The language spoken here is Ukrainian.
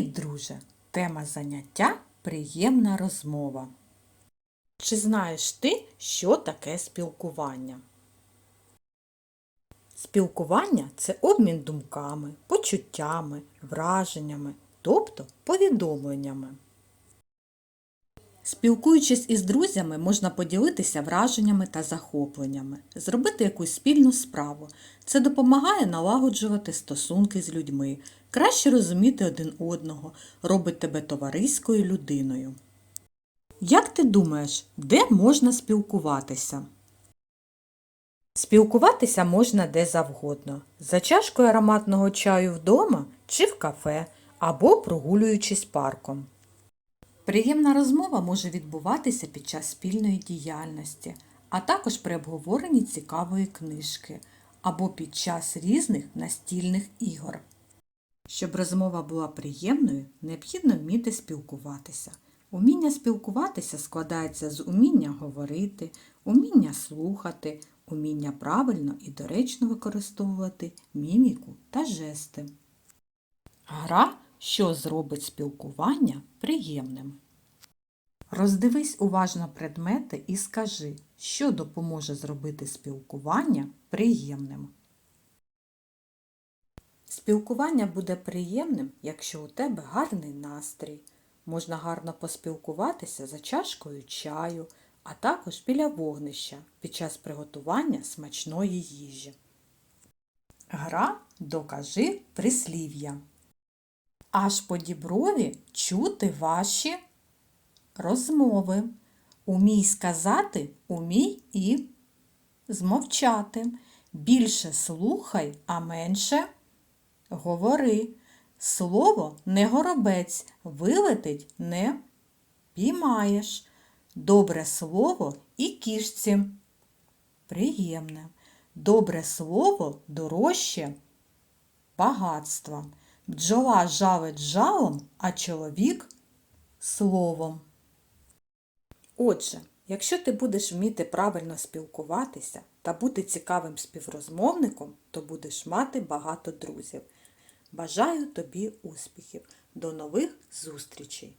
Привіт, друже! Тема заняття приємна розмова. Чи знаєш ти, що таке спілкування? Спілкування це обмін думками, почуттями, враженнями, тобто повідомленнями. Спілкуючись із друзями, можна поділитися враженнями та захопленнями, зробити якусь спільну справу. Це допомагає налагоджувати стосунки з людьми, краще розуміти один одного, робить тебе товариською людиною. Як ти думаєш, де можна спілкуватися? Спілкуватися можна де завгодно, за чашкою ароматного чаю вдома чи в кафе, або прогулюючись парком. Приємна розмова може відбуватися під час спільної діяльності, а також при обговоренні цікавої книжки або під час різних настільних ігор. Щоб розмова була приємною, необхідно вміти спілкуватися. Уміння спілкуватися складається з уміння говорити, уміння слухати, уміння правильно і доречно використовувати міміку та жести. Гра, що зробить спілкування приємним. Роздивись уважно предмети і скажи, що допоможе зробити спілкування приємним. Спілкування буде приємним, якщо у тебе гарний настрій. Можна гарно поспілкуватися за чашкою чаю, а також біля вогнища під час приготування смачної їжі. Гра Докажи прислів'я. Аж по діброві чути ваші розмови. Умій сказати, умій і змовчати. Більше слухай, а менше говори. Слово не горобець, вилетить не піймаєш. Добре слово і кішці. Приємне. Добре слово дорожче багатства. Бджола жавить жалом, а чоловік словом. Отже, якщо ти будеш вміти правильно спілкуватися та бути цікавим співрозмовником, то будеш мати багато друзів. Бажаю тобі успіхів. До нових зустрічей!